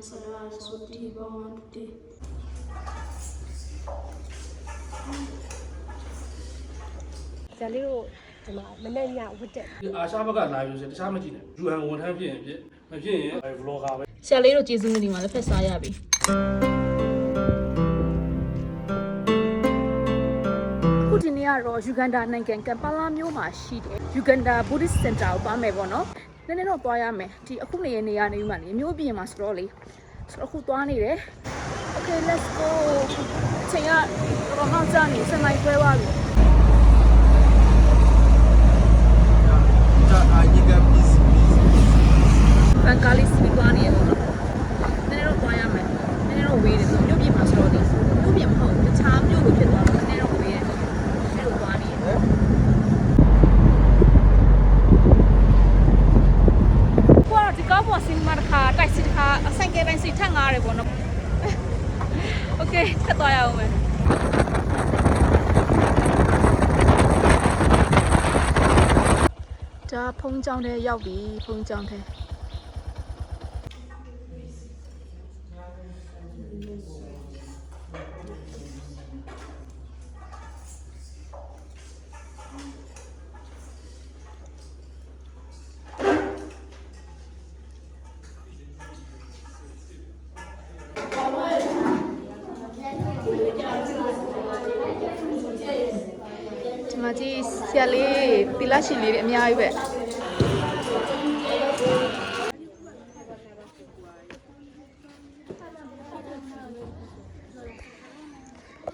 saraswati bhavantuti ဇာလေးတို့ဒီမှာမနေ့ညဝတ်တက်ဒီအာရှဘက်ကလာပြီးဆိုတခြားမကြည့်နဲ့ယူဟန်ဝန်ထမ်းဖြစ်ရင်ဖြစ်မဖြစ်ရင်အဲ vlogger ပဲဆရာလေးတို့ကျေးဇူးနေဒီမှာလည်းဖက်စားရပြီခုဒီနေ့ကတော့ယူဂန်ဒါနိုင်ငံကမ်ပါလာမြို့မှာရှိတယ်ယူဂန်ဒါ Buddhist Center ကိုသွားမယ်ပေါ့နော် နည်းနည်းတော့သွားရမယ်ဒီအခုနေရနေရနေမှလေမြို့ပြင်မှာဆိုတော့လေဆိုတော့အခုသွားနေတယ် Okay let's go အချိန်ကတော့ဟောင်းကြနေစနေခွဲသွားပြီဘန်ကာလီစီသွားနေရပေါ့နော်နည်းနည်းတော့သွားရမယ်နည်းနည်းတော့ဝေးတယ်ဆိုမြို့ပြင်မှာဆိုတော့ဒီမြို့ပြင်မဟုတ်ဘူးတခြားမြို့လိုဖြစ်သွားတော့နည်းနည်းတော့ဝေးတယ်အဲ့လိုသွားနေရကွာဒီကောက်ပေါ်စင်မာတခါတိုက်စီတခါ အဆိုင်ကယ်ပိုင်းစီထက်ငားရတယ်ပေါ့နော်။ Okay ဆက်သွားရအောင်မယ်။ဒါဖုံးကြောင်တဲ့ရောက်ပြီဖုံးကြောင်တဲ့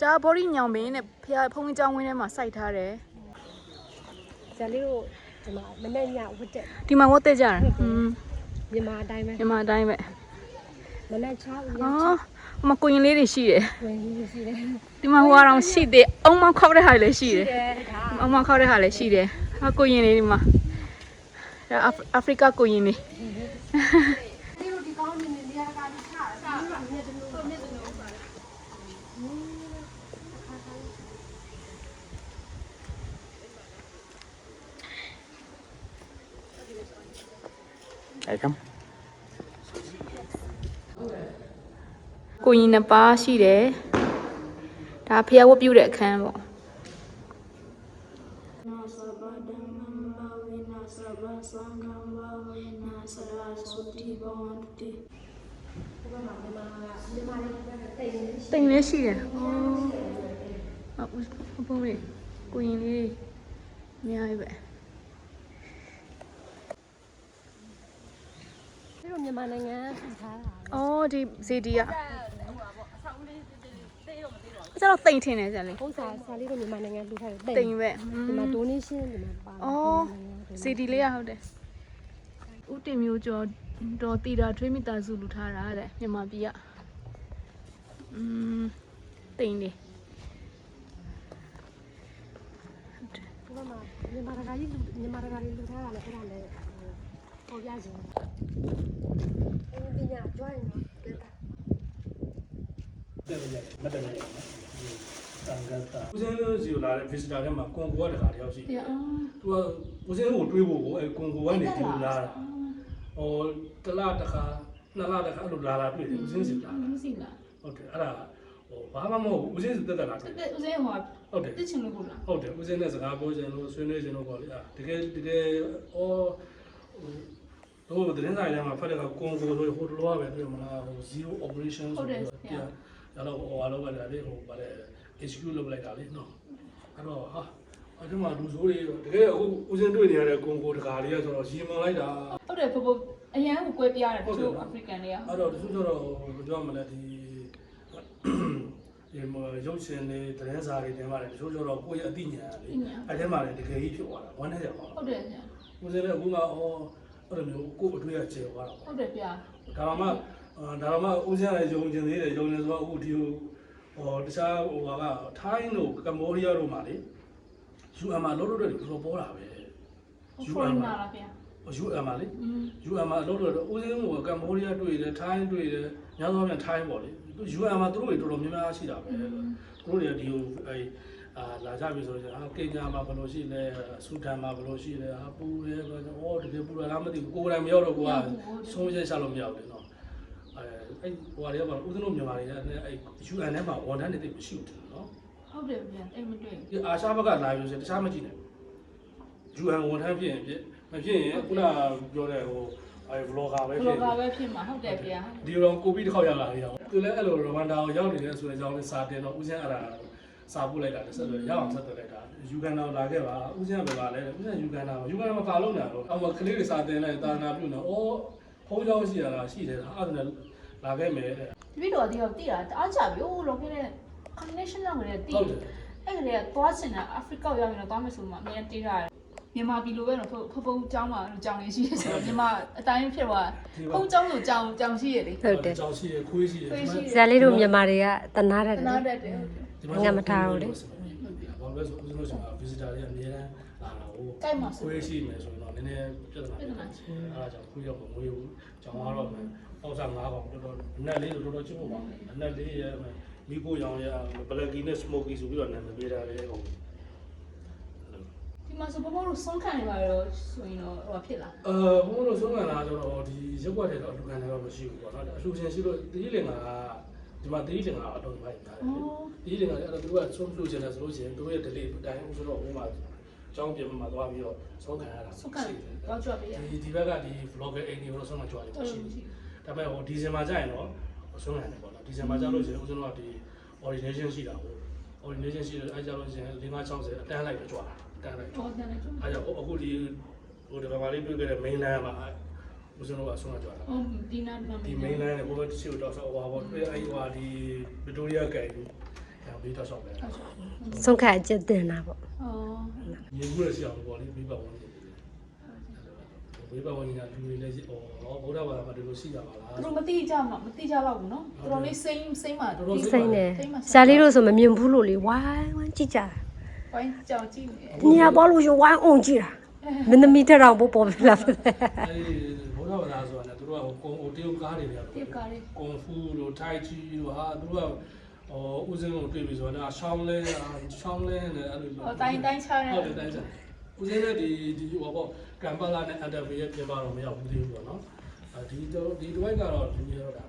ဒါဘော်ဒီညောင်မင်းနဲ့ဖះဖုံးကြောင်းဝင်းထဲမှာစိုက်ထားတယ်ဇာလေးတို့ဒီမှာမနေ့ညဝတ်တက်ဒီမှာဝတ်တဲ့ကြတာอืมမြန်မာအတိုင်းပဲမြန်မာအတိုင်းပဲမနေ့ချောင်းညအော်ဟိုမှာကိုရင်လေးတွေရှိတယ်ဝင်ကြီးရှိတယ်ဒီမှာဟိုကတော့ရှိသေးအုံမောင်းခောက်တဲ့ဟာတွေလည်းရှိတယ်ဒါအုံမောင်းခောက်တဲ့ဟာလည်းရှိတယ်ဟာကိုရင်လေးဒီမှာဒါအာဖအာဖရိကကိုရင်လေး အဲကမ်ကိုရင်နှစ်ပါးရှိတယ်ဒါဖျားဝတ်ပြုတဲ့အခန်းပေါ့ nasabha dhammam bhave nasabha sangham bhave nasaraswati bhavantuti တိမ်လေးရှိတယ်။အော်။ဟုတ်ပုံလေးကိုရင်လေးအများကြီးပဲ ဒီလိုမြန်မာနိုင်ငံထူထားတာ။အော်ဒီဇေဒီကကျတော့တိမ်ထင်တယ်ဇာလေးပုံစံဇာလေးတို့မြန်မာနိုင်ငံထူထားတယ်။တိမ်ပဲ။ဒီမှာ donation ဒီမှာပါအော်ဇေဒီလေးရဟုတ်တယ်။ဦးတင်မျိုးကျော်တော်တီတာထွေးမိသားစုလူထားတာတဲ့မြန်မာပြည်က။อืมတိမ်လေးဒီမှာမြန်မာတကာကြီးမြန်မာတကာကြီးထူထားတာလည်းအဲ့ဒါလည်း ပေါ်ပြခြင်းအင်းပညာကျွမ်းနေတယ်တက်ရတယ်မတက်ရတယ်တန်ကတာဦးစင်းလို့စီလာတဲ့ visitor ထဲမှာကွန်ကိုကတခါတယောက်ရှိတယ်။အော်သူကဦးစင်းကိုတွေးဖို့ကိုအဲကွန်ကိုကနေဒီလိုလာတာဟိုတလားတခါနှစ်လားတခါအဲ့လိုလာလာတွေ့တယ်ဦးစင်းစီလာတာမသိလားဟုတ်တယ်အဲ့ဒါဟိုဘာမှမဟုတ်ဘူးဦးစင်းစီတက်တက်လာတယ်တက်ဦးစင်းဟောဟုတ်တယ်တက်ချင်လို့ဟုတ်လားဟုတ်တယ်ဦးစင်းနဲ့စကားပြောချင်လို့ဆွေးနွေးချင်လို့ပေါ့လေအာတကယ်တကယ်အော် ဟိုတို့တင်းဆိုင်ထဲမှာဖတ်တဲ့ကကွန်ကိုလို့ဟိုလိုရပဲပြောမလားဟို zero operation ဆိုပြီးတော့ပြရတော့ဟိုအားလုံးကလည်းဟိုဗါလေ execute လုပ်လိုက်တာလေနော်အဲ့တော့ဟာအဲ့ဒီမှာလူဆိုးတွေတကယ်အခုဦးစင်းတွေ့နေရတဲ့ကွန်ကိုတကာလေးကဆိုတော့ရီမန်လိုက်တာဟုတ်တယ်ဖိုးဖိုးအရန်ကိုကွဲပြားတယ်တချို့အာဖရိကန်တွေကအဲ့တော့တချို့ကျတော့ဘယ်ပြောမလဲဒီဒီမရုပ်ရှင်တွေသတင်းစာတွေတင်ပါတယ်တချို့ကျတော့ကိုယ့်ရဲ့အသိဉာဏ်လေအဲ့ထဲမှာလည်းတကယ်ကြီးဖြစ်သွားတာဝမ်းနဲ့ရပါဟုတ်တယ်ဗျာကိုယ်စလည်းအခုမှအော် အဲ့လိုမျိုးကိုယ့်အတွေ့အကြုံသွားတာဟုတ်တယ်ဗျာဒါမှမဒါမှမဦးစင်းလည်းယုံကျင်သေးတယ်ယုံနေဆိုတော့အခုဒီဟိုတခြားဟိုကထိုင်းတို့ကမ္ဘောဒီးယားတို့မှာလေ UN မှာလို့လို့တွေပြောပေါ်တာပဲဖော်ရနာလားဗျာ UN မှာလေอืม UN မှာလို့လို့ဦးစင်းကကမ္ဘောဒီးယားတွေ့တယ်ထိုင်းတွေ့တယ်ညသောပြန်ထိုင်းပေါ့လေသူ UN မှာသူတို့တွေတော်တော်များများရှိတာပဲသူတို့တွေဒီဟိုအဲ အာလာကြပြီဆိုတော့အာကင်ညာမှာဘယ်လိုရှိလဲဆူဒန်မှာဘယ်လိုရှိလဲအာပူတယ်ဆိုတော့အော်တကယ်ပူရလားမသိဘူးကိုယ်တိုင်မရောက်တော့ကိုကဆုံးဖြတ်ချက်လို့မရဘူးလေနော်အဲအဲ့ဟိုဟာတွေကပါဦးစင်းတို့မြန်မာတွေကအဲ UN ထဲမှာဝန်ထမ်းတွေတိတ်မရှိဘူးနော်ဟုတ်တယ်ဗျာအဲ့မတွေ့ဒီအာရှဘက်ကလာယူစတခြားမကြည့်နဲ့ UN ဝန်ထမ်းဖြစ်ရင်ဖြစ်မဖြစ်ရင်ခုနပြောတဲ့ဟိုအဲ vlogger ပဲဘဖြလောစ်ဂါပဲဖြစ်မှာဟုတ်တယ်ဗျာဒီတော့ကိုပြီးတစ်ခေါက်ရလာရအောင်သူလည်းအဲ့လိုရဝမ်ဒါကိုရောက်နေတယ်ဆိုတဲ့အကြောင်းလေးစာတင်တော့ဦးစင်းအဲ့ဒါ စာပို့လိုက်တာတစ်ဆက်ဆိုရအောင်ဆက်သွယ်လိုက်တာယူကန်နာလာခဲ့ပါဦးစင်းကပဲပါလဲဦးစင်းယူကန်နာယူကန်နာမပါလို့ညာတော့အော်မကလေးတွေစာတင်လိုက်တာနာပြုနေအော်ဖုန်းကြောင်းရှိရတာရှိတယ်အဲ့ဒါနဲ့လာခဲ့မယ်တဲ့ဒီဗီဒီယိုဒီတော့တိတာတအားကြပြီဟိုလောကနဲ့ connection လောက်နဲ့တိဟုတ်တယ်အဲ့ကလေးကသွားချင်တာအာဖရိကရောက်ရင်တော့သွားမယ်ဆိုမှအမြင်တေးရတယ်မြန်မာပြည်လိုပဲတော့ဖဖုံးကျောင်းမှာကြောင်လေးရှိတယ်ဆိုတော့မြန်မာအတိုင်းဖြစ်သွားဖုံးကျောင်းဆိုကြောင်ကြောင်ရှိရလေဟုတ်တယ်ကြောင်ရှိရခွေးရှိရဇာလေးတို့မြန်မာတွေကတနာတတ်တတယ်နာတတ်တယ်ဟုတ်တယ် ဘာလို့လဲဆိုဦးစင်းတို့က visitor တွေအများအားလာတာဟိုကြိုက်မှာဆိုခွေးရှိမယ်ဆိုရင်တော့နည်းနည်းပြဿနာဖြစ်တယ်အဲဒါကြောင့်ခွေးရောက်မွေးဘူးကျောင်းကတော့ပေါ့စား၅ကောင်တော်တော်အနက်လေးတော်တော်ချစ်ဖို့ပါအနက်လေးရမိဖို့ရောင်ရဘလက်ကီနဲ့စမိုကီဆိုပြီးတော့နာမည်ပေးတာလေဟိုဒီမှာဆိုဘဘတို့ဆုံးခံနေပါတော့ဆိုရင်တော့ဟိုဖြစ်လာအဲဘုံတို့ဆုံးခံလာဆိုတော့ဒီရက်ွက်တဲ့တော့အလူခံတွေတော့မရှိဘူးပေါ့နော်အလူရှင်ရှိလို့တီးလင်က ဒီမှာတီးလင်ကအတော်မိုက်တာတီးလင်ကအဲ့တော့သူကဆုံးလို့ချင်တယ်ဆိုလို့ရှိရင်သူရဲ့ delay တိုင်းဆိုတော့ဟိုမှာကျောင်းပြင်မှာသွားပြီးတော့ဆုံးခံရတာဆုံးခံတော့ကြွပေးရဒီဒီဘက်ကဒီ vlogger အိမ်ကြီးတော့ဆုံးမကြွားတယ်ရှိတယ်ဒါပေမဲ့ဟိုဒီဇင်ဘာကျရင်တော့ဆုံးခံတယ်ပေါ့နော်ဒီဇင်ဘာကျလို့ရှိရင်ဦးဇင်းတို့ကဒီ ordination ရှိတာပေါ့ ordination ရှိတယ်အဲကြလို့ရှိရင်560အတန်းလိုက်တော့ကြွားတာအတန်းလိုက်တော့တယ်လေအဲကြောင့်အခုဒီဟိုဒီဘာလေးတွေ့ခဲ့တဲ့ main line မှာ ဦးဇင်းတို့ကဆုံးမကြွားတာဟုတ်ဒီနာမှာဒီ main line နဲ့ဘိုးဘချီတော့ဆောဟိုဘောတွေ့အဲဒီဟိုဒီ Victoria ကဲကြီးအဲဘေးတော့ဆောက်ပဲဆုံးခတ်အကျက်တင်တာပေါ့အော်ညီကူရစီအောင်ပေါ့လေဘေးပတ်ဝန်းကျင်ဘေးပတ်ဝန်းကျင်ကလူတွေလည်းဟောဗုဒ္ဓဘာသာမှာဒီလိုရှိကြပါလားသူတို့မတိကြမှာမတိကြတော့ဘူးနော်တော်တော်လေးစိမ့်စိမ့်မှာတော်တော်စိတ်နဲ့ဇာလေးတို့ဆိုမမြင်ဘူးလို့လေဝိုင်းဝိုင်းကြည့်ကြတာဝိုင်းကြောင်ကြည့်နေဒီနေရာပေါ်လို့ရဝိုင်းအောင်ကြည့်တာမင်းသမီးထက်တော့ပို့ပေါ်ပြလာတ ယ်အဲဒီဗုဒ္ဓဘာသာဆိုတာလည်းသူတို့ကဟိုကုံဟိုတရုတ်ကားတွေတွေကတိကားလေးကွန်ဖူတို့ထိုင်ချီတို့ဟာသူတို့ကဟိုဦးစင်းကိုတွေ့ပြီဆိုတော့ရှောင်းလဲရှောင်းလဲနဲ့အဲ့လိုဟောတိုင်းတိုင်းချားနေဟုတ်တယ်တိုင်းချဦးစင်းနဲ့ဒီဒီဟိုပေါ့ကမ်ပလာနဲ့အန်တာဗီရဲ့ပြင်ပါတော့မရောက်ဘူးသေးဘူးပေါ့နော်အဲဒီတော့ဒီတစ်ဝိုက်ကတော့လူကြီးတော့တာ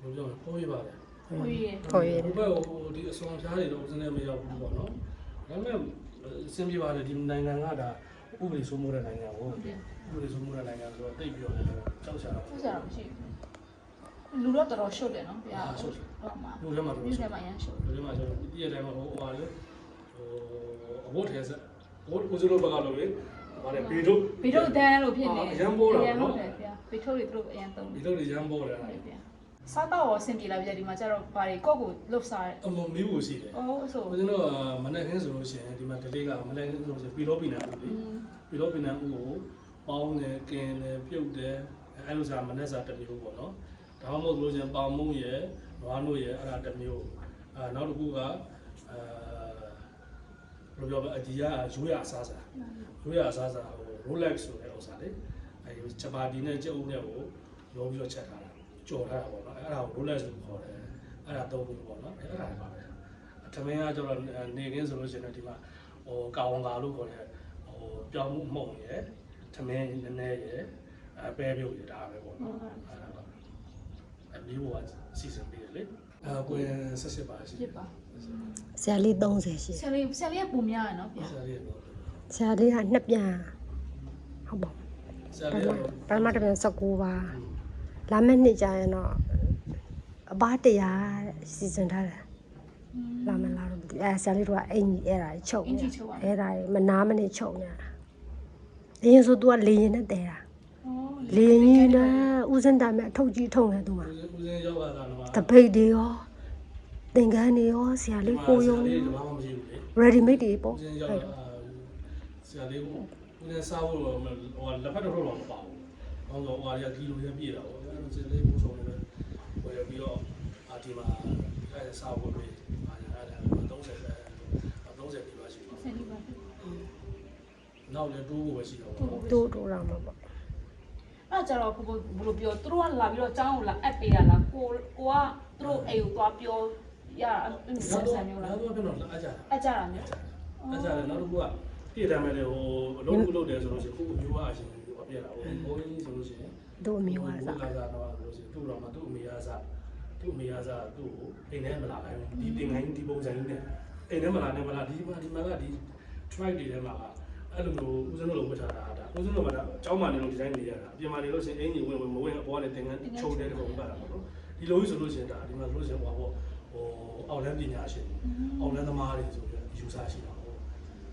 ဘယ်လိုပြောလဲပိုးရပါတယ်ဟိုရခေါ်ရဟိုဘက်ဟိုဒီအဆောင်ရှားတွေတော့ဦးစင်းနဲ့မရောက်ဘူးပေါ့နော်ဒါပေမဲ့အဆင်ပြေပါတယ်ဒီနိုင်ငံကဒါ ဥပဒေစိုးမိုးတဲ့နိုင်ငံကိုဥပဒေစိုးမိုးတဲ့နိုင်ငံဆိုတော့တိတ်ပြီးတော့ကြောက်ရှာတာဟုတ်ကြတော့မရှိဘူးလူတော့တော်တော်ရှုပ်တယ်နော်ဗျာအာရှုပ်တယ်တော့မှာလူထဲမှာတော့မြို့ထဲမှာရမ်းရှုပ်ဒီမှာဆိုဒီရတိုင်းမှာဟိုဟိုဟာလေဟိုအဘိုးထဲဆက်ဘိုးဦးစလို့ဘက်ကလို့လေဟာလေဘေတို့ဗီတို့တန်းလို့ဖြစ်နေအရန်ပိုးတာရန်နော်လို့တယ်ဗျာဗီတို့တွေသူတို့အရန်သုံးဒီတယ်လိုလေရမ်းပေါ်တယ်ဟုတ်ဗျာစားတော့အဆင်ပြေလာပြီဒီမှာကျတော့ဘာတွေကော့ကိုလှုပ်စားတယ်အမမီးဘူးရှိတယ်အော်ဆိုဦးစင်းတို့မနေ့ကင်းဆိုလို့ရှိရင်ဒီမှာဒလေးကမနေ့ကင်းဆိုလို့ရှိရင်ပီလောပီနာဦးလေ ပီလောပီနာဦးကိုပေါင်းတယ်ကင်တယ်ပြုတ်တယ်အဲလိုစားမနေ့စားတစ်မျိုးပေါ့နော်ဒါမှမဟုတ်လို့ရှိရင်ပေါင်မုံရယ်နွားနို့ရယ်အဲ့ဒါတစ်မျိုးအဲနောက်တစ်ခုကအဲဘယ်လိုပြောမလဲအဒီကရိုးရအစားစားရိုးရအစားစားဟို Rolex ဆိုတဲ့ဥစ္စာလေအဲဒီချပါတီနဲ့ကြက်ဦးနဲ့ကိုရောပြီးတော့ချက်ထားတာကြော်ထားတာပေါ့နော်အဲ့ဒါကို Rolex လို့ခေါ်တယ်အဲ့ဒါသုံးပြီးပေါ့နော်အဲ့ဒါပါပဲအထမင်းကကျတော့နေခင်းဆိုလို့ရှိရင်ဒီမှာဟိုကာဝန်ကာလို့ခေါ်တဲ့ဟို ပြောင်းမှုမှုန့်ရယ်ထမင်းနည်းနည်းရယ်အပဲပြုတ်ရတာပဲပေါ့နော်အဲ့ဒါပါအမျိုးကစီစဉ်ပြီးတယ်လေအကိုယ်ဆက်စစ်ပါရှိဖြစ်ပါဇာလေး30ရှိဆယ်လေးဆယ်လေးကပုံများရနော်ဗျာဆရာလေးကတော့ဇာလေးကနှစ်ပြန်ဟုတ်ပါဆရာပလေးထမကတော့ပထမတစ်ပြန်19ပါလာမယ့်နှစ်ကျရင်တော့အပားတရားစီစဉ်ထားတယ်လာမလား တော့မသိဘူးအဲဇာလေးတို့ကအိမ်ကြီးအဲ့ဒါကြီးချုပ်နေအဲ့ဒါကြီးမနာမနေချုပ်နေတာအရင်ဆို तू ကလေရင်နဲ့တဲတာအော်လေရင်ကြီးနဲ့ဦးစင်းတာမဲ့အထုပ်ကြီးထုံနေသူမှာဦးစင်းရောက်လာတာတော့တပိတ်တွေရောသင်္ကန်းတွေရောဆရာလေးကိုယုံလေးဘာမှမရှိဘူးလေ ready made တွေပေါ့ဦးစင်းရောက်တာဆရာလေးကိုဦးစင်းစားဖို့တော့ဟိုလက်ဖက်တော့တော့မပါဘူး။အောင်တော့ဟိုဟာကီလိုရပြည့်တာပေါ့။အဲတော့ဆရာလေးပို့ဆောင်နေတယ်။ဝယ်ပြီးတော့အာဒီမှာအဲစားဖို့ပဲ။အားရတယ်30ပဲ30ပြပါရှိပါ ဆယ်လေးပါ ။ နောက်လည်းတိုးဖို့ပဲရှိတော့ပေါ့တိုးတိုးလာမှာပေါ့အဲ့ကြတော့ဘဘဘလို့ပြောသူတို့ကလာပြီးတော့အကြောင်းကိုလာအပ်ပေးရလားကိုကိုကသူတို့အိမ်ကိုသွားပြောရအဲ့ဆန်ဆန်မျိုးလားနောက်တော့ပြန်တော့အားကြတာအပ်ကြတာမျိုး။အားကြတယ်နောက်တစ်ခုကပြည့်တယ်မယ်လေဟိုအလုံးခုလုပ်တယ်ဆိုလို့ရှိရင်ခုမျိုးအားရှင်ဟိုပြည့်တာဟိုဘိုးကြီးဆိုလို့ရှိရင်တို့အမေဝါလာစားစားတော့လို့ရှိရင်သူ့တော်မှာသူ့အမေအားစားသူ့အမေအားစားသူ့ကိုအိမ်ထဲမလာခိုင်းဘူးဒီတင်ခိုင်းဒီပုံစံကြီးနဲ့အိမ်ထဲမလာနဲ့မလာဒီမှာဒီမှာကဒီ try တွေထဲမှာ အဲ့လိုမျိုးဦးဇင်းတို့လိုဝတ်ထားတာဒါဦးဇင်းတို့ကဒါအเจ้าမှနေလို့ဒီတိုင်းနေရတာအပြင်မှာနေလို့ရှိရင်အင်ကြီးဝင်ဝင်မဝင်အပေါ်နဲ့တင်ငန်းချုံတဲ့ပုံပါတာပေါ့နော်ဒီလိုကြီးဆိုလို့ရှိရင်ဒါဒီမှာဆိုလို့ရှိရင်ဟိုပေါ့ဟိုအောက်လန်းပညာရှင်အောက်လန်းသမားတွေဆိုပြီးယူဆရှိတာပေါ့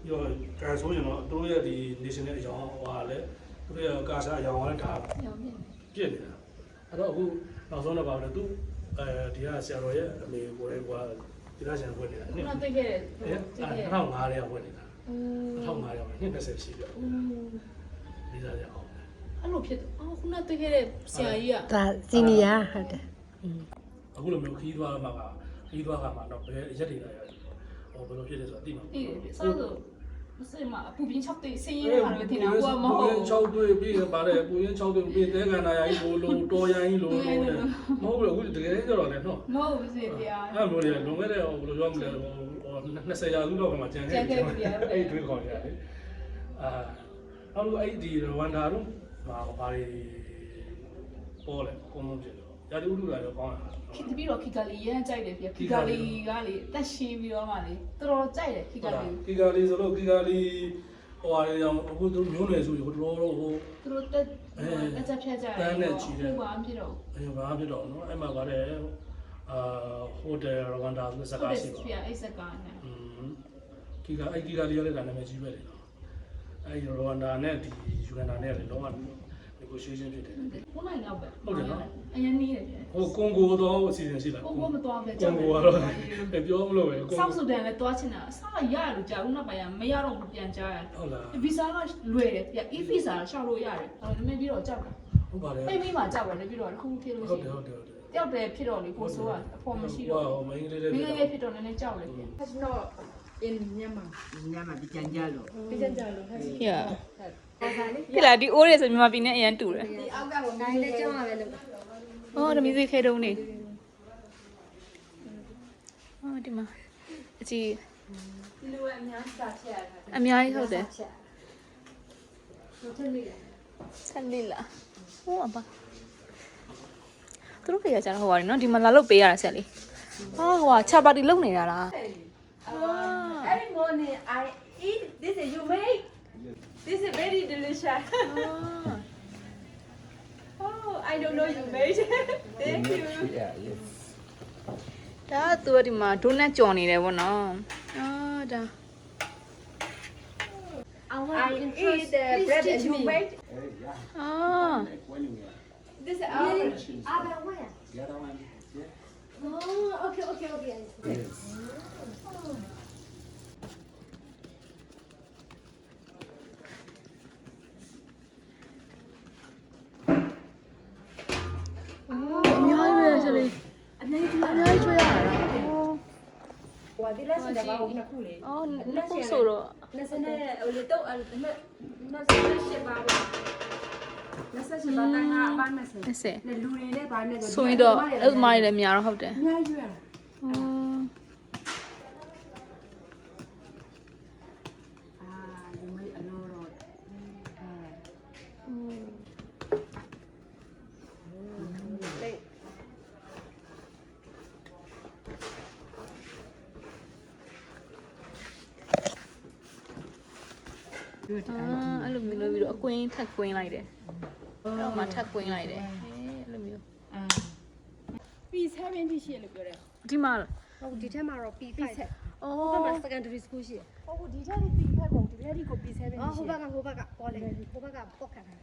ပြီးတော့ကန်ဆိုရင်တော့သူတို့ရဲ့ဒီ national အကြောင်းဟိုဟာလည်းသူတို့ရဲ့ကာစာအကြောင်းကလည်းဒါ ရောင်းနေ ပြည့်နေတာအဲ့တော့အခုနောက်ဆုံးတော့ပါတော့သူအဲဒီကဆရာတော်ရဲ့အမေကိုယ်တိုင်ကဒီလားဆရာဝင်နေတာ ခု နှစ် နသိခဲ့တယ် အဲ သိခဲ့တယ် 2005ရဲ့ဝင်နေတာ อืม2005ရဲ့နှစ်20ရှိပြီဒီစားရအောင်အဲ့လိုဖြစ်အော်ခုနသိခဲ့တဲ့ဆရာကြီးကဒါစီနီယာဟုတ်တယ်အခုလိုမျိုးခီးသွားမှာကခီးသွားကမှတော့ဘယ်ရက်တွေလာရဟောဘယ်လိုဖြစ်လဲဆိုတော့အတိမှာသိတယ်ဆောက် ဆိုမစမအပူပြင်း6တိတ်ဆင်းရဲတာလည်းထင်တာကိုကမဟုတ်ဘူး6တွေ့ပြီးပါတယ်ပူရင်6တွေ့ပြီးတဲကန်နာရိုင်းလိုလိုတော်ရိုင်းလိုလိုနဲ့မဟုတ်ဘူးအခုတကယ်ကြတော့လေနော်မဟုတ်ဘူးစီတရားအဲ့လိုတွေလွန်ခဲ့တဲ့ဟိုဘယ်လိုပြောမလဲဟို20ရာစုတော့မှကြံခဲ့အဲ့တွေးခေါ်ရတယ်အာအဲ့လိုအဲ့ဒီရဝန္တာတို့ဘာဘာတွေပေါ်လဲအကုန်လုံးဖြစ်တော့ ရာဒီဥဒ္ဒရာရောကောင်းတာခိတပြီးတော့ခိကလီရမ်းကြိုက်တယ်ပြခိကလီကလေတက်ရှင်းပြီးတော့မှလေတော်တော်ကြိုက်တယ်ခိကလီကီကာလီဆိုတော့ကီကာလီဟိုဟာတွေအောင်အခုတို့မျိုးနွယ်စုတွေဟိုတော်တော်ဟိုသူတို့တက်တက်ချက်ဖြတ်ကြတယ်ဟုတ်ပါမဖြစ်တော့အဲဘာဖြစ်တော့နော်အဲ့မှာဗါတဲ့အာဟိုတယ်ရဝန္တာဆိုစဟုတ်ကားတယ်ရှိပါပြအိတ်စကားနဲ့อืมကီကာအဲ့ကီကာလီရတဲ့ကနာမည်ကြီးပဲလေနော်အဲ့ရဝန္တာနဲ့ဒီယူဂန်ဒါနဲ့လည်းလုံးဝ negotiation ဖြစ်တယ်ခုနကတော့ပဲဟုတ်တယ်နော်အရင်နေတယ်ပြဟိုကွန်ဂိုတော့အစီအစဉ်ရှိလားကိုကိုမတော်ပဲကွန်ဂိုကတော့ပြောမလို့ပဲကွန်ဆောက်ဆူဒန်လည်းတွားချင်တာအစားရရလို့ကြာဦးနောက်ပိုင်းမရတော့ဘူးပြန်ကြားရဟုတ်လားဗီဇာကလွယ်တယ်ပြ e visa ရှောက်လို့ရတယ်ဟိုနည်းပြီးတော့ကြောက်တာဟုတ်ပါတယ်အိမ်ပြီးမှကြောက်တယ်ပြီးတော့တစ်ခုဖြစ်လို့ဟုရှိတ်တရင်ယ်ဟုတ်တယ်ဟုတ်တယ်တယောက်တည်းဖြစ်တော့လေကိုဆိုးကအဖော်မရှိတော့ဟိုမင်းကလေးလေးဘူးငယ်ငယ်ဖြစ်တော့နည်းနည်းကြောက်တယ်ပြ Has not in Myanmar. Myanmar Bijanjalo. Yeah ပြလာဒီအိုးရဆိုမြန်မာပြည်နဲ့အရန်တူတယ်ဒီအောက်ကကိုနိုင်လဲကြောင်းရပဲလို့။အော်ဓမီစီခဲတုံးနေ။အော်ဒီမှာအကြည့်လူအများစာချက်ရတာအများကြီးဟုတ်တယ်ချက်လို့ထင်မိတယ်။ဆက်လေးလား။ဟိုအပါသူတို့ခေရကြတော့ဟိုပါနော်ဒီမှာလာလို့ပေးရတာဆက်လေး။ဟာဟိုကချာပါတီလုံနေတာလား။ Every morning I eat this is you make this is very delicious oh I don't know you made thank you Yeah, yes. ဒါကသူကဒီမှာဒိုနတ်ကြော်နေတယ်ဗောနော်။အာဒါ I eat the bread that you made အာ this is our Aber where? The other one, yeah. Oh, okay, okay, okay. Yes. အ လက်စင်တော့ဘာလို့နှစ်ခုလေအော်နှစ်ခုဆိုတော့လက်စင်နဲ့ဟိုလေတော့နှစ်နှစ်စင်ရှစ်ပါဘူးလက်စင်ရှစ်ပါတိုင်းကဘာနဲ့စင်အဲ့ဆက်နဲ့လူတွေနဲ့ဘာနဲ့ဆိုရင်တော့အဲ့မိုင်းလည်းများတော့ဟုတ်တယ်အများကြီးရ။အော် အာဒီမေးအလို့တော့အဲ အာအဲ့လိုမျိုးလို့ပြီးတော့အကွင်းထက်ကွင်းလိုက်တယ်။အဲ့တော့မှထက်ကွင်းလိုက်တယ်။အေးအဲ့လိုမျိုးပြီး70 ရှိလို့ပြောတယ်ဒီမှာဟုတ်ဒီထက်မှာတော့ P5 အောဟိုဘက််မှာ secondary school ရှိတယ်ဟုတ်ဒီထက်ဒီ P5 ပုံဒီထက်ဒီကို P7 ။အော်ဟိုဘက်ကဟိုဘက်ကပေါ်လေဟိုဘက်ကပောက်ခံတာ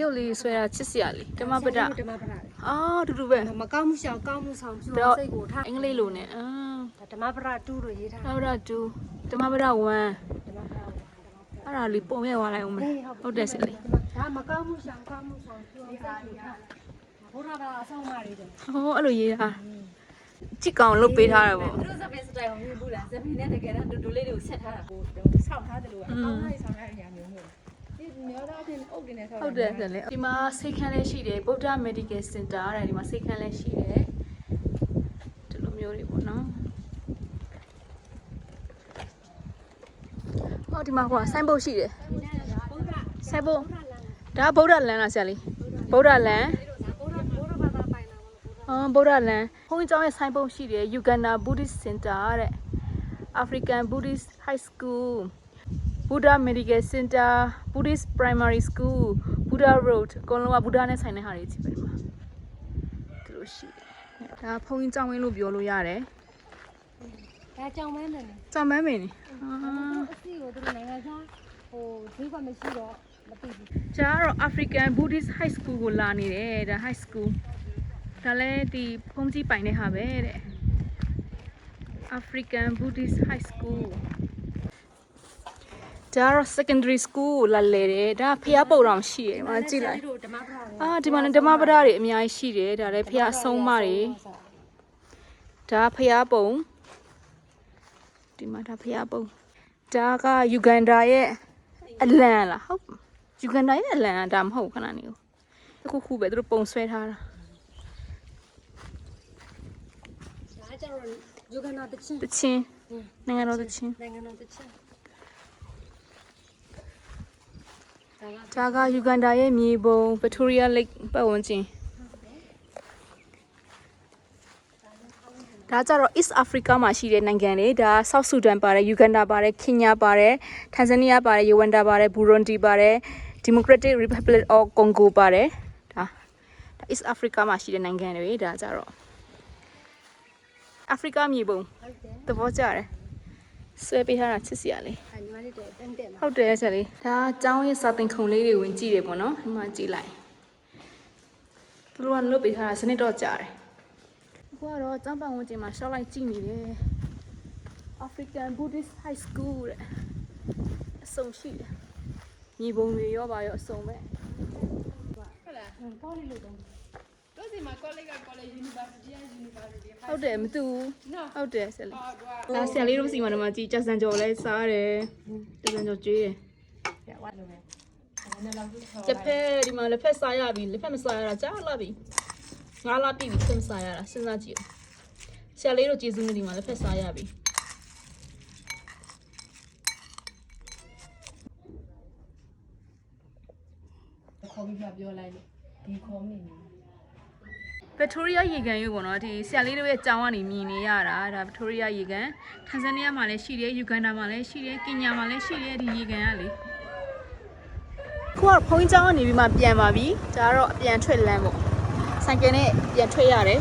ရုပ်လေးဆွဲတာချစ်စရာလေးဓမ္မပဒဓမ္မပဒအာတူတူပဲမကောင်းမှုရှောင်ကောင်းမှုဆောင်ပြုတော့စိတ်ကိုထားအင်္ဂလိပ်လိုနဲ့အာဓမ္မပဒတူလို့ရေးထားဓမ္မပဒ2ဓမ္မပဒ1ဓမ္မပဒ အဲ့ဒါလေးပုံမဲ့သွားလိုက်အောင်မယ်ဟုတ်တယ်စလေးဒါမကောင်းမှုရှောင်ကောင်းမှုဆောင်ပြုစိတ်ကိုထားဘုရားကအဆောင်မတွေတယ်ဟောအဲ့လိုရေးတာကြည့်ကောင်လုပ်ပေးထားတယ်ပေါ့သူတို့စပင်းစတိုင်ကိုမြင်ဘူးလားစပင်းနဲ့တကယ်တော့တူတူလေးတွေကိုဆက်ထားတာကိုဆောက်ထားတယ်လို့အကောင်းလိုက်ဆောက်ထားတဲ့အရာမျိုးမဟုတ်ဘူးဒီမျိုးသားချင်းအုပ်တင်နေဆောက်ဟုတ်တယ်စလေးဒီမှာစိတ်ခန်းလည်းရှိတယ်ဗုဒ္ဓ Medical Center တဲ့ဒီမှာစိတ်ခန်းလည်းရှိတယ်ဒီလိုမျိုးတွေပေါ့နော် ဟောဒီမှာဟိုဆိုင်းဘုတ်ရှိတယ်ဆိုင်းဘုတ်ဒါဗုဒ္ဓလမ်းလားဆရာလေးဗုဒ္ဓလမ်းဘုရားဘုရားဘာသာပိုင်တာမဟုတ်ဘူးအော်ဗုဒ္ဓလမ်းဘုန်းကြီးကျောင်းရဲ့ဆိုင်းဘုတ်ရှိတယ် Uganda Buddhist Center တဲ့ African Buddhist High School Buddha Medical Center Buddhist Primary School Buddha Road အကုန်လုံးက Buddha နဲ့ဆိုင်တဲ့ဟာတွေကြီးပဲဒီမှာဒီလိုရှိတယ်ဒါဘုန်းကြီးကျောင်းဝင်းလို့ပြောလို့ရတယ်ဒါကြောင့်မဲနေတယ်ကျောင်းမန်းမင်းနေအာ အစီကိုသူတို့နိုင်ငံခြားဟိုဈေးကမရှိတော့မသိဘူးဒါကတော့ African Buddhist High School ကိုလာနေတယ်ဒါ High School ဒါလည်းဒီဘုန်းကြီးပိုင်တဲ့ဟာပဲတဲ့ African Buddhist High School ဒါကတော့ secondary school ကိုလာလေတယ်ဒါဖျားပုံတော်ရှိတယ်ဒီမှာကြည့်လိုက်တို့ဓမ္မပဒတွေအာဒီမှာလည်းဓမ္မပဒတွေအများကြီးရှိတယ်ဒါလည်းဖျားအဆုံးမတွေဒါဖျားပုံဒီမှာဒါဖျားပုံ ဒါကယူဂန်ဒါရဲ့အလံလားဟုတ်ယူဂန်ဒါရဲ့အလံကဒါမဟုတ်ဘူးခဏနေကိုတစ်ခုခုပဲသူတို့ပုံဆွဲထားတာဒါကြတော့ယူကနာတချင်းတချင်းနိုင်ငံတော်တချင်းနိုင်ငံတော်တချင်းဒါကဒါကယူဂန်ဒါရဲ့မြေပုံ Victoria Lake ပတ်ဝန်းကျင် ဒါကြတော့ East Africa မှာရှိတဲ့နိုင်ငံတွေဒါ South Sudan ပါတယ် Uganda ပါတယ် Kenya ပါတယ် Tanzania ပါတယ် Rwanda ပါတယ် Burundi ပါတယ် Democratic Republic of Congo ပါတယ်ဒါဒါ East Africa မှာရှိတဲ့နိုင်ငံတွေဒါကြတော့ Africa မြေပုံဟုတ်တယ်သဘောကျတယ်ဆွဲပေးထားတာချစ်စရာလေးအညီမလေးတဲ့တန်းတက်မှာဟုတ်တယ်ဆက်လေးဒါအကြောင်းရဲ့စာသင်ခုံလေးတွေဝင်ကြည့်တယ်ပေါ့နော်ဒီမှာကြည့်လိုက်သူတို့ကလွတ်ပေးထားတာစနစ်တော့ကြားတယ်အ ခုကတော့ចောင်းပန်ဝင်ကျင်မှာရှောက်လိုက်ကြည့်နေတယ် African Buddhist High School တဲ့အစုံရှိတယ်မြေပုံတွေရောပါရောအစုံပဲကောင်းလေးလို့တော့တို့စီမှာ college က college university က university ဟုတ်တယ်မတူဘူးဟုတ်တယ်ဆက်လေးဒါဆရာလေးတို့စီမှာတော့မှကြည့်ကြက်စံကြော်လဲစားတယ်ကြက်စံကြော်ကျွေးတယ်လက်ဖက်ဒီမှာလက်ဖက်စားရပြီလက်ဖက်မစားရတာကြားလာပြီ ငါးလာပြီလက်ဖက်မစားရတာစဉ်းစားကြည့်ဆရာလေးတို့ကျေးဇူးနဲ့ဒီမှာလက်ဖက်စားရပြီခေါ်ပြီးမှပြောလိုက်လို့ဒီခေါ်နေနေဗက်တိုးရီးယားရေကန်ရုပ်ပေါ့နော်ဒီဆရာလေးတို့ရဲ့ကြောင်းကနေမြင်နေရတာဒါဗက်တိုးရီးယားရေကန်ထန်ဇန်နီးယားမှာလည်းရှိတယ်ယူဂန်ဒါမှာလည်းရှိတယ်ကင်ညာမှာလည်းရှိတယ်ဒီရေကန်ကလေခုကဖုန်းကြောင်းကနေပြီးမှပြန်ပါပြီဒါကတော့အပြန်ထွက်လမ်းပေါ့ ဆိုင်ကယ်နဲ့ပြန်ထွက်ရတယ်